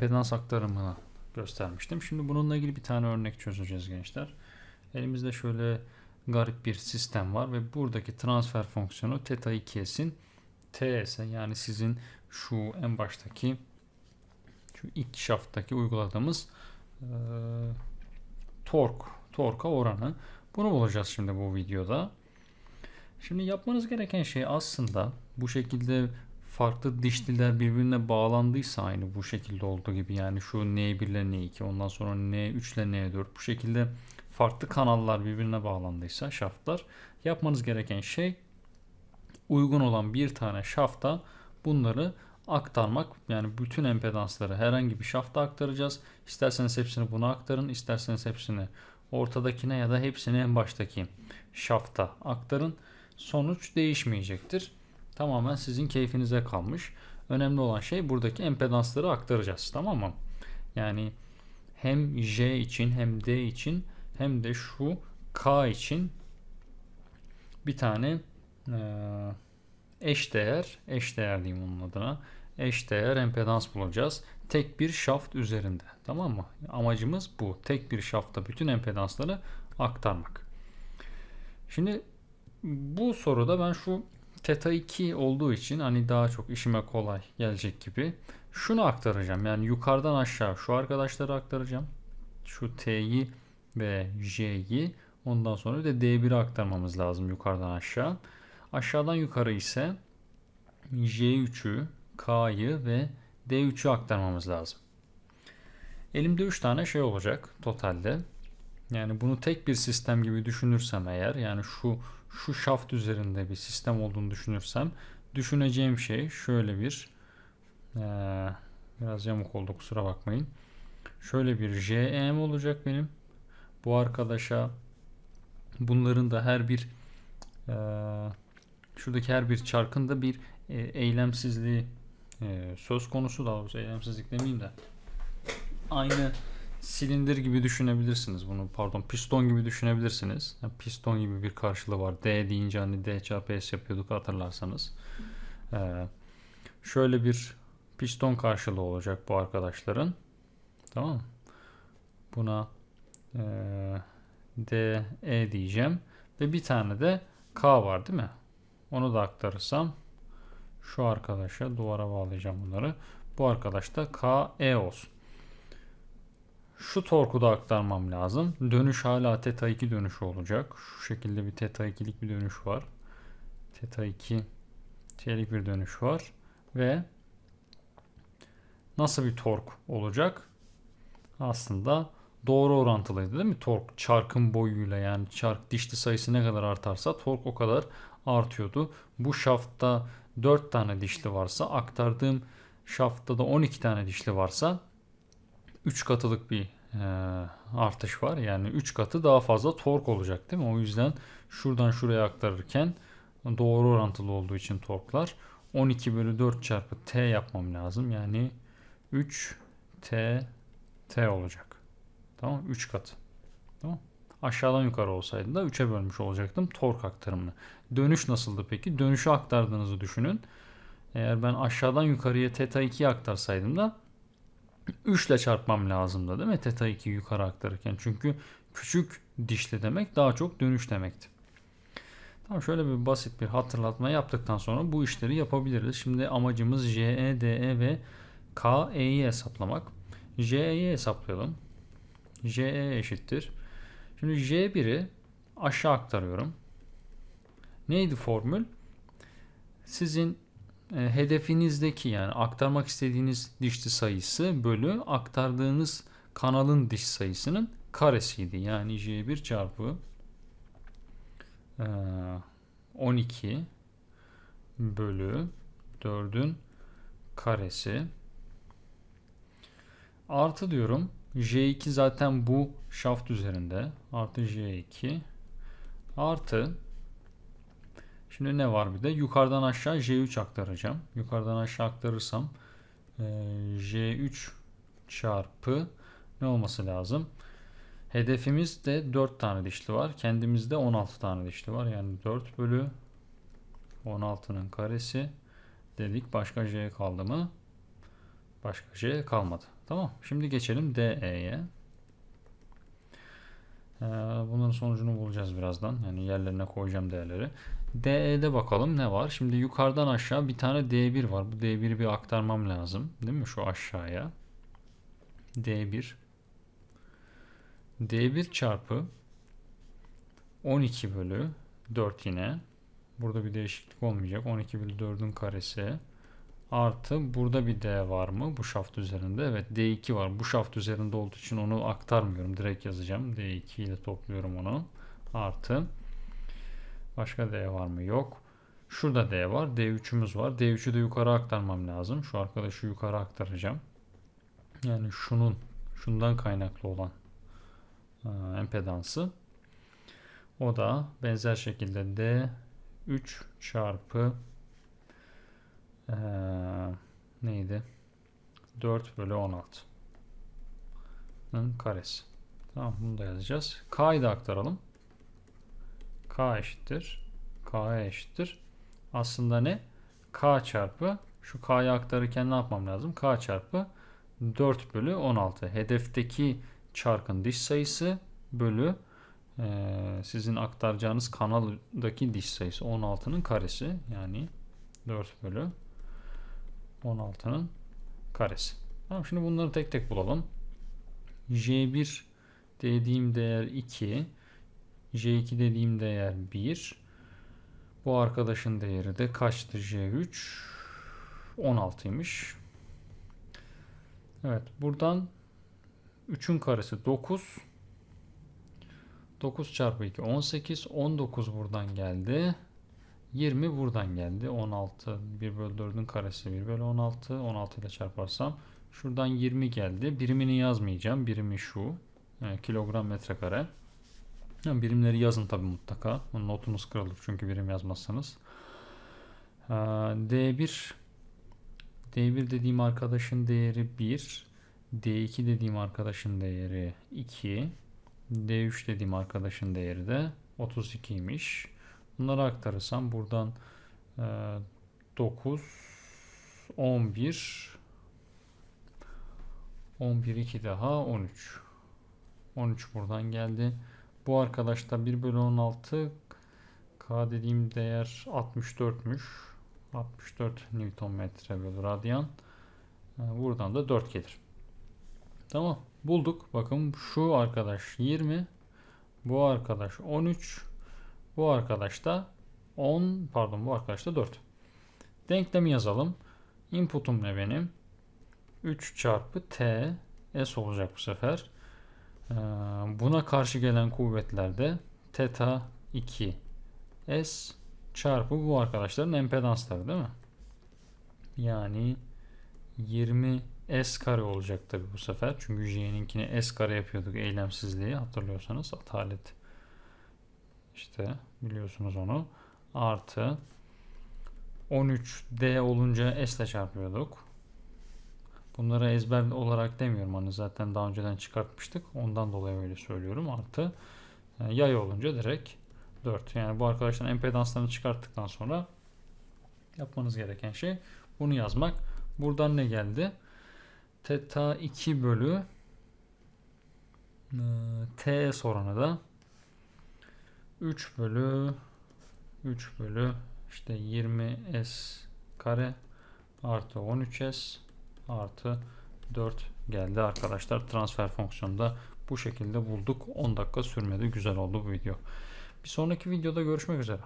empedans aktarımını göstermiştim. Şimdi bununla ilgili bir tane örnek çözeceğiz gençler. Elimizde şöyle garip bir sistem var ve buradaki transfer fonksiyonu theta 2s'in ts'e yani sizin şu en baştaki şu ilk şafttaki uyguladığımız e, tork, torka oranı. Bunu bulacağız şimdi bu videoda. Şimdi yapmanız gereken şey aslında bu şekilde farklı dişliler birbirine bağlandıysa aynı bu şekilde olduğu gibi yani şu N1 ile N2 ondan sonra N3 ile N4 bu şekilde farklı kanallar birbirine bağlandıysa şaftlar yapmanız gereken şey uygun olan bir tane şafta bunları aktarmak yani bütün empedansları herhangi bir şafta aktaracağız. İsterseniz hepsini buna aktarın, isterseniz hepsini ortadakine ya da hepsini en baştaki şafta aktarın. Sonuç değişmeyecektir. Tamamen sizin keyfinize kalmış. Önemli olan şey buradaki empedansları aktaracağız. Tamam mı? Yani hem J için hem D için hem de şu K için bir tane eş değer, eş değer diyeyim onun adına. Eş değer empedans bulacağız. Tek bir şaft üzerinde. Tamam mı? Amacımız bu. Tek bir şafta bütün empedansları aktarmak. Şimdi bu soruda ben şu theta 2 olduğu için hani daha çok işime kolay gelecek gibi şunu aktaracağım. Yani yukarıdan aşağı şu arkadaşları aktaracağım. Şu T'yi ve J'yi ondan sonra da D1'i aktarmamız lazım yukarıdan aşağı. Aşağıdan yukarı ise J3'ü, K'yı ve D3'ü aktarmamız lazım. Elimde 3 tane şey olacak totalde. Yani bunu tek bir sistem gibi düşünürsem eğer yani şu şu şaft üzerinde bir sistem olduğunu düşünürsem düşüneceğim şey şöyle bir ee, biraz yamuk oldu kusura bakmayın. Şöyle bir JM olacak benim. Bu arkadaşa bunların da her bir ee, şuradaki her bir çarkın da bir e, eylemsizliği e, söz konusu daha doğrusu eylemsizlik demeyeyim de aynı silindir gibi düşünebilirsiniz bunu pardon piston gibi düşünebilirsiniz yani piston gibi bir karşılığı var D deyince hani D çarpı S yapıyorduk hatırlarsanız ee, şöyle bir piston karşılığı olacak bu arkadaşların tamam mı? buna e, D E diyeceğim ve bir tane de K var değil mi? Onu da aktarırsam şu arkadaşa duvara bağlayacağım bunları. Bu arkadaş da KE olsun. Şu torku da aktarmam lazım. Dönüş hala teta 2 dönüşü olacak. Şu şekilde bir teta 2'lik bir dönüş var. Teta 2 çelik bir dönüş var. Ve nasıl bir tork olacak? Aslında doğru orantılıydı değil mi? Tork çarkın boyuyla yani çark dişli sayısı ne kadar artarsa tork o kadar artıyordu. Bu şaftta 4 tane dişli varsa aktardığım şaftta da 12 tane dişli varsa 3 katılık bir e, artış var. Yani 3 katı daha fazla tork olacak değil mi? O yüzden şuradan şuraya aktarırken doğru orantılı olduğu için torklar 12 bölü 4 çarpı t yapmam lazım. Yani 3 t t olacak. Tamam 3 katı. Tamam. Aşağıdan yukarı olsaydı da 3'e bölmüş olacaktım tork aktarımını. Dönüş nasıldı peki? Dönüşü aktardığınızı düşünün. Eğer ben aşağıdan yukarıya theta 2'yi aktarsaydım da 3 ile çarpmam lazımdı değil mi? Theta 2'yi yukarı aktarırken. Çünkü küçük dişli demek daha çok dönüş demekti. Tamam şöyle bir basit bir hatırlatma yaptıktan sonra bu işleri yapabiliriz. Şimdi amacımız JE, DE ve KE'yi hesaplamak. JE'yi hesaplayalım. JE eşittir. Şimdi J1'i aşağı aktarıyorum. Neydi formül? Sizin hedefinizdeki yani aktarmak istediğiniz dişli sayısı bölü aktardığınız kanalın diş sayısının karesiydi. Yani J1 çarpı e, 12 bölü 4'ün karesi. Artı diyorum J2 zaten bu şaft üzerinde. Artı J2 artı Şimdi ne var bir de? Yukarıdan aşağı J3 aktaracağım. Yukarıdan aşağı aktarırsam e, J3 çarpı ne olması lazım? Hedefimizde 4 tane dişli var. Kendimizde 16 tane dişli var. Yani 4 bölü 16'nın karesi dedik. Başka J kaldı mı? Başka J kalmadı. Tamam. Şimdi geçelim DE'ye. Ee, bunların sonucunu bulacağız birazdan. Yani yerlerine koyacağım değerleri. DE'de bakalım ne var? Şimdi yukarıdan aşağı bir tane D1 var. Bu D1'i bir aktarmam lazım. Değil mi? Şu aşağıya. D1 D1 çarpı 12 bölü 4 yine. Burada bir değişiklik olmayacak. 12 bölü 4'ün karesi. Artı burada bir D var mı bu şaft üzerinde? Evet D2 var. Bu şaft üzerinde olduğu için onu aktarmıyorum. Direkt yazacağım. D2 ile topluyorum onu. Artı. Başka D var mı? Yok. Şurada D var. D3'ümüz var. D3'ü de yukarı aktarmam lazım. Şu arkadaşı yukarı aktaracağım. Yani şunun şundan kaynaklı olan e, empedansı. O da benzer şekilde D 3 çarpı ee, neydi? 4 bölü 16'nın karesi. Tamam bunu da yazacağız. K'yı da aktaralım. K eşittir. K'ya eşittir. Aslında ne? K çarpı şu K'yı aktarırken ne yapmam lazım? K çarpı 4 bölü 16. Hedefteki çarkın diş sayısı bölü e, sizin aktaracağınız kanaldaki diş sayısı 16'nın karesi. Yani 4 bölü 16'nın karesi. Tamam şimdi bunları tek tek bulalım. J1 dediğim değer 2. J2 dediğim değer 1. Bu arkadaşın değeri de kaçtı J3? 16'ymış. Evet buradan 3'ün karesi 9. 9 çarpı 2 18. 19 buradan geldi. 20 buradan geldi. 16 1 bölü 4'ün karesi 1 bölü 16. 16 ile çarparsam şuradan 20 geldi. Birimini yazmayacağım. Birimi şu. Yani kilogram metrekare. Yani birimleri yazın tabi mutlaka. Notunuz kırılır çünkü birim yazmazsanız. Ee, D1 D1 dediğim arkadaşın değeri 1. D2 dediğim arkadaşın değeri 2. D3 dediğim arkadaşın değeri de 32'ymiş. Bunları aktarırsam buradan e, 9 11 11 2 daha 13 13 buradan geldi. Bu arkadaşta 1 bölü 16 K dediğim değer 64'müş. 64 Newton metre bölü radyan. E, buradan da 4 gelir. Tamam. Bulduk. Bakın şu arkadaş 20. Bu arkadaş 13. Bu arkadaş da 10 pardon bu arkadaş da 4. Denklemi yazalım. Input'um ne benim? 3 çarpı T S olacak bu sefer. Ee, buna karşı gelen kuvvetlerde teta 2 S çarpı bu arkadaşların empedansları değil mi? Yani 20 S kare olacak tabi bu sefer. Çünkü J'ninkini S kare yapıyorduk eylemsizliği hatırlıyorsanız atalet işte biliyorsunuz onu. Artı 13D olunca S ile çarpıyorduk. Bunları ezber olarak demiyorum. Hani zaten daha önceden çıkartmıştık. Ondan dolayı öyle söylüyorum. Artı e, yay olunca direkt 4. Yani bu arkadaşların empedanslarını çıkarttıktan sonra yapmanız gereken şey bunu yazmak. Buradan ne geldi? Teta 2 bölü e, TS oranı da 3 bölü 3 bölü işte 20s kare artı 13s artı 4 geldi arkadaşlar. Transfer fonksiyonunda bu şekilde bulduk. 10 dakika sürmedi. Güzel oldu bu video. Bir sonraki videoda görüşmek üzere.